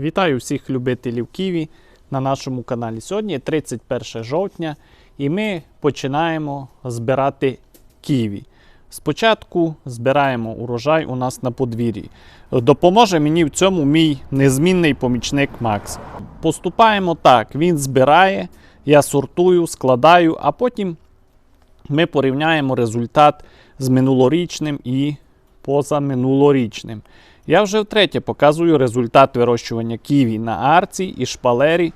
Вітаю всіх любителів Ківі на нашому каналі. Сьогодні 31 жовтня і ми починаємо збирати ківі. Спочатку збираємо урожай у нас на подвір'ї. Допоможе мені в цьому мій незмінний помічник Макс. Поступаємо так: він збирає, я сортую, складаю, а потім ми порівняємо результат з минулорічним і позаминулорічним. Я вже втретє показую результат вирощування ківі на арці і шпалері,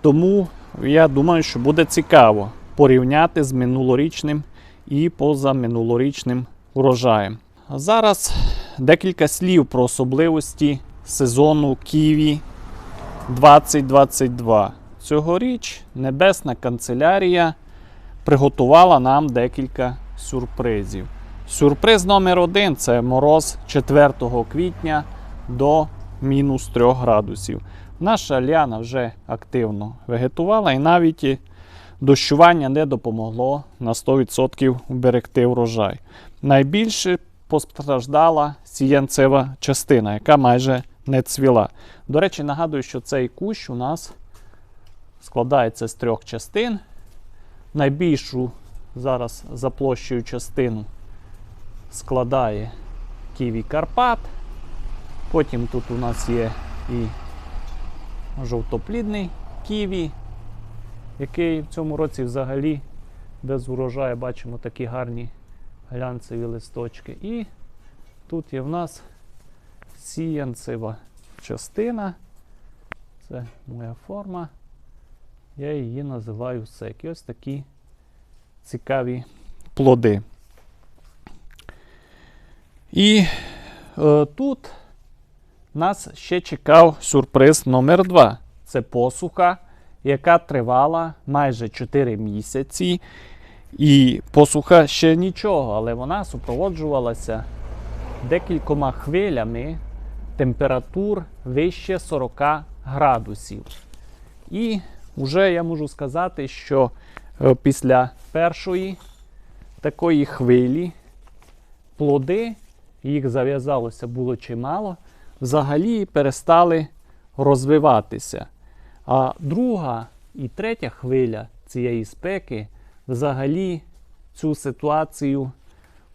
тому я думаю, що буде цікаво порівняти з минулорічним і позаминулорічним урожаєм. Зараз декілька слів про особливості сезону ківі 2022. Цьогоріч Небесна канцелярія приготувала нам декілька сюрпризів. Сюрприз номер один це мороз 4 квітня до мінус 3 градусів. Наша ляна вже активно вегетувала і навіть дощування не допомогло на 100% уберегти врожай. Найбільше постраждала сіянцева частина, яка майже не цвіла. До речі, нагадую, що цей кущ у нас складається з трьох частин. Найбільшу зараз за площею частину складає Ківі Карпат. Потім тут у нас є і жовтоплідний Ківі, який в цьому році взагалі без урожаю бачимо такі гарні глянцеві листочки. І тут є в нас сіянцева частина. Це моя форма. Я її називаю сек. І ось такі цікаві плоди. І е, тут нас ще чекав сюрприз номер 2 Це посуха, яка тривала майже 4 місяці. І посуха ще нічого, але вона супроводжувалася декількома хвилями температур вище 40 градусів. І вже я можу сказати, що е, після першої такої хвилі плоди, їх зав'язалося було чимало, взагалі перестали розвиватися. А друга і третя хвиля цієї спеки взагалі цю ситуацію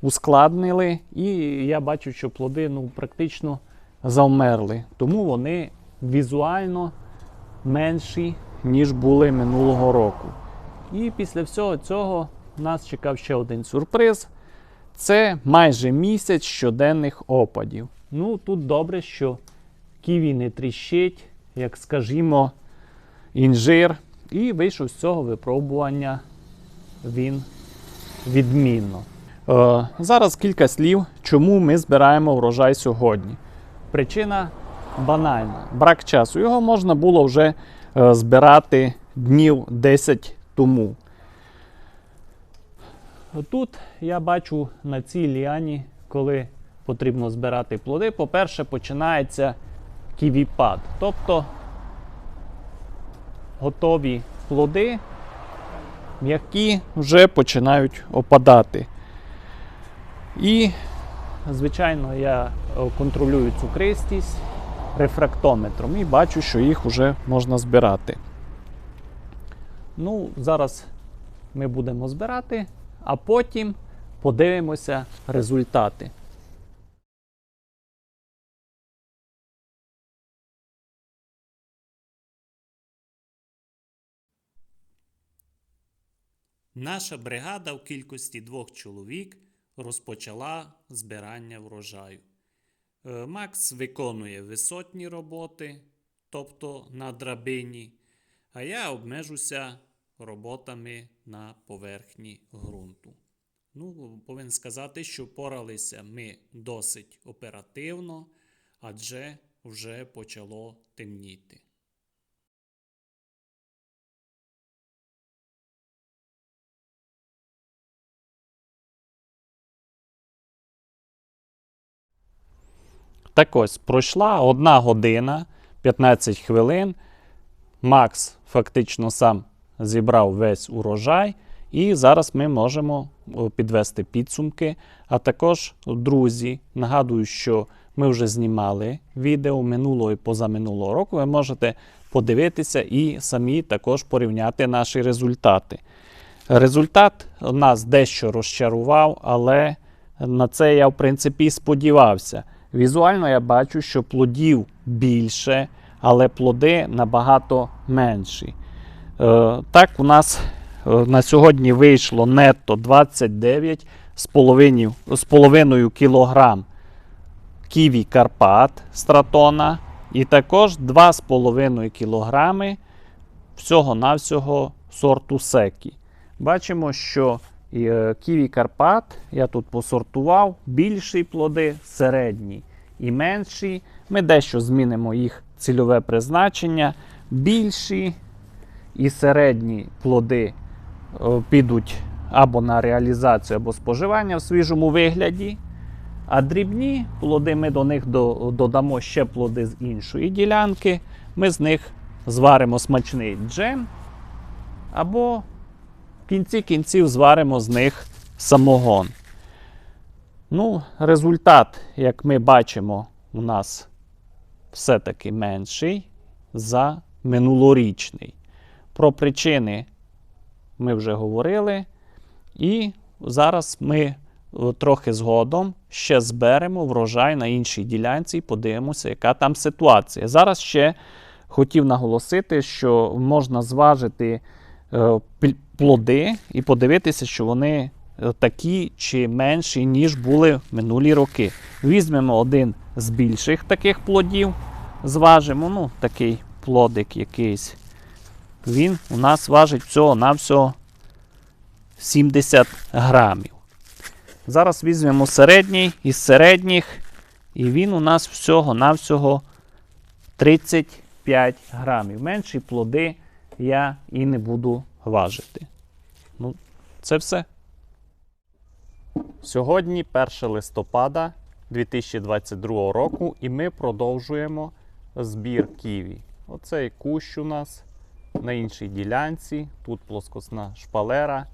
ускладнили, і я бачу, що плоди ну, практично завмерли. Тому вони візуально менші, ніж були минулого року. І після всього цього нас чекав ще один сюрприз. Це майже місяць щоденних опадів. Ну, тут добре, що ківі не тріщить, як скажімо, інжир. І вийшов з цього випробування він відмінно. Е, зараз кілька слів, чому ми збираємо врожай сьогодні. Причина банальна: брак часу. Його можна було вже е, збирати днів 10 тому. Тут я бачу на цій ліані, коли потрібно збирати плоди, по-перше, починається ківіпад. Тобто готові плоди, які вже починають опадати. І, звичайно, я контролюю цукристість рефрактометром і бачу, що їх вже можна збирати. Ну, зараз ми будемо збирати, а потім подивимося результати. Наша бригада в кількості двох чоловік розпочала збирання врожаю. Е, Макс виконує висотні роботи, тобто на драбині, а я обмежуся роботами на поверхні ґрунту. Ну, повинен сказати, що поралися ми досить оперативно, адже вже почало темніти. Так ось, пройшла одна година 15 хвилин. Макс фактично сам зібрав весь урожай. І зараз ми можемо підвести підсумки. А також, друзі, нагадую, що ми вже знімали відео минулого і позаминулого року. Ви можете подивитися і самі також порівняти наші результати. Результат нас дещо розчарував, але на це я, в принципі, сподівався. Візуально я бачу, що плодів більше, але плоди набагато менші. Е, так, у нас е, на сьогодні вийшло нетто 29 з половиною, кілограм ківі Карпат стратона і також 2,5 кілограми всього-навсього сорту секі. Бачимо, що е, ківі Карпат я тут посортував, більші плоди, середні і менші. Ми дещо змінимо їх цільове призначення. Більші і середні плоди е, підуть або на реалізацію, або споживання в свіжому вигляді. А дрібні плоди ми до них додамо ще плоди з іншої ділянки. Ми з них зваримо смачний джем, або в кінці кінців зваримо з них самогон. Ну, результат, як ми бачимо, у нас все-таки менший за минулорічний. Про причини ми вже говорили. І зараз ми е, трохи згодом ще зберемо врожай на іншій ділянці і подивимося, яка там ситуація. Зараз ще хотів наголосити, що можна зважити е, плоди і подивитися, що вони е, такі чи менші, ніж були в минулі роки. Візьмемо один з більших таких плодів, зважимо, ну, такий плодик якийсь. Він у нас важить всього-навсього 70 грамів. Зараз візьмемо середній із середніх, і він у нас всього-навсього 35 грамів. Менші плоди я і не буду важити. Ну, це все. Сьогодні 1 листопада 2022 року, і ми продовжуємо збір ківі. Оцей кущ у нас на іншій ділянці. Тут плоскосна шпалера.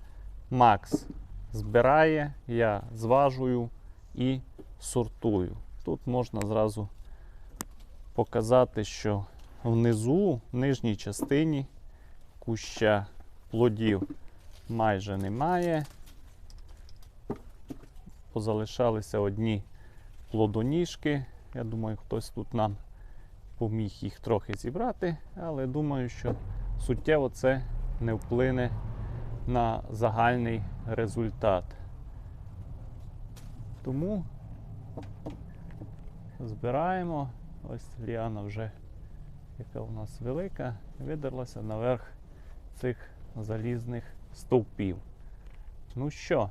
Макс збирає, я зважую і сортую. Тут можна зразу показати, що внизу, в нижній частині куща плодів майже немає. Позалишалися одні плодоніжки. Я думаю, хтось тут нам поміг їх трохи зібрати, але думаю, що суттєво це не вплине на загальний результат. Тому збираємо. Ось ліана вже, яка у нас велика, видерлася наверх цих залізних стовпів. Ну що?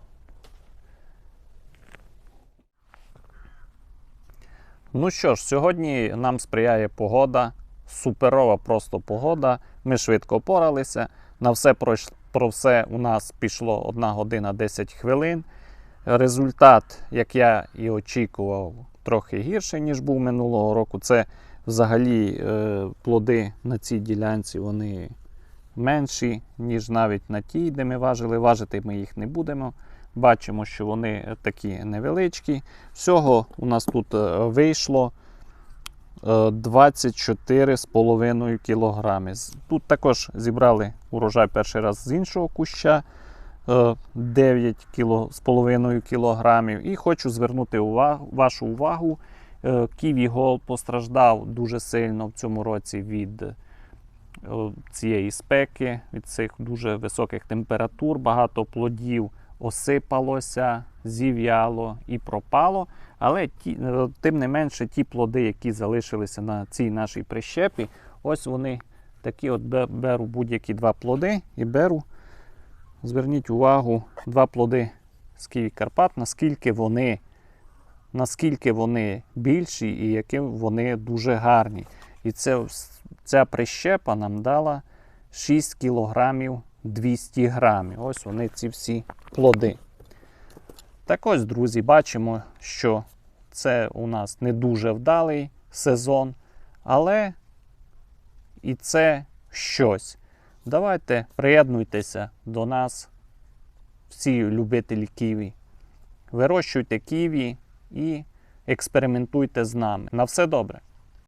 Ну що ж, сьогодні нам сприяє погода, суперова просто погода. Ми швидко поралися. На все про все у нас пішло 1 година 10 хвилин. Результат, як я і очікував, трохи гірший, ніж був минулого року. Це взагалі е, плоди на цій ділянці вони менші, ніж навіть на тій, де ми важили. Важити ми їх не будемо. Бачимо, що вони такі невеличкі. Всього у нас тут е, вийшло 24,5 кг. Тут також зібрали урожай перший раз з іншого куща е, 9,5 кг. І хочу звернути увагу, вашу увагу. е, Ківі Гол постраждав дуже сильно в цьому році від е, цієї спеки, від цих дуже високих температур. Багато плодів осипалося, зів'яло і пропало. Але ті, е, тим не менше, ті плоди, які залишилися на цій нашій прищепі, ось вони такі от беру будь-які два плоди і беру. Зверніть увагу, два плоди з Києві Карпат, наскільки вони, наскільки вони більші і які вони дуже гарні. І це, ця прищепа нам дала 6 кілограмів 200 грамів. Ось вони ці всі плоди. Так ось, друзі, бачимо, що це у нас не дуже вдалий сезон, але і це щось. Давайте приєднуйтеся до нас, всі любителі ківі. Вирощуйте ківі і експериментуйте з нами. На все добре.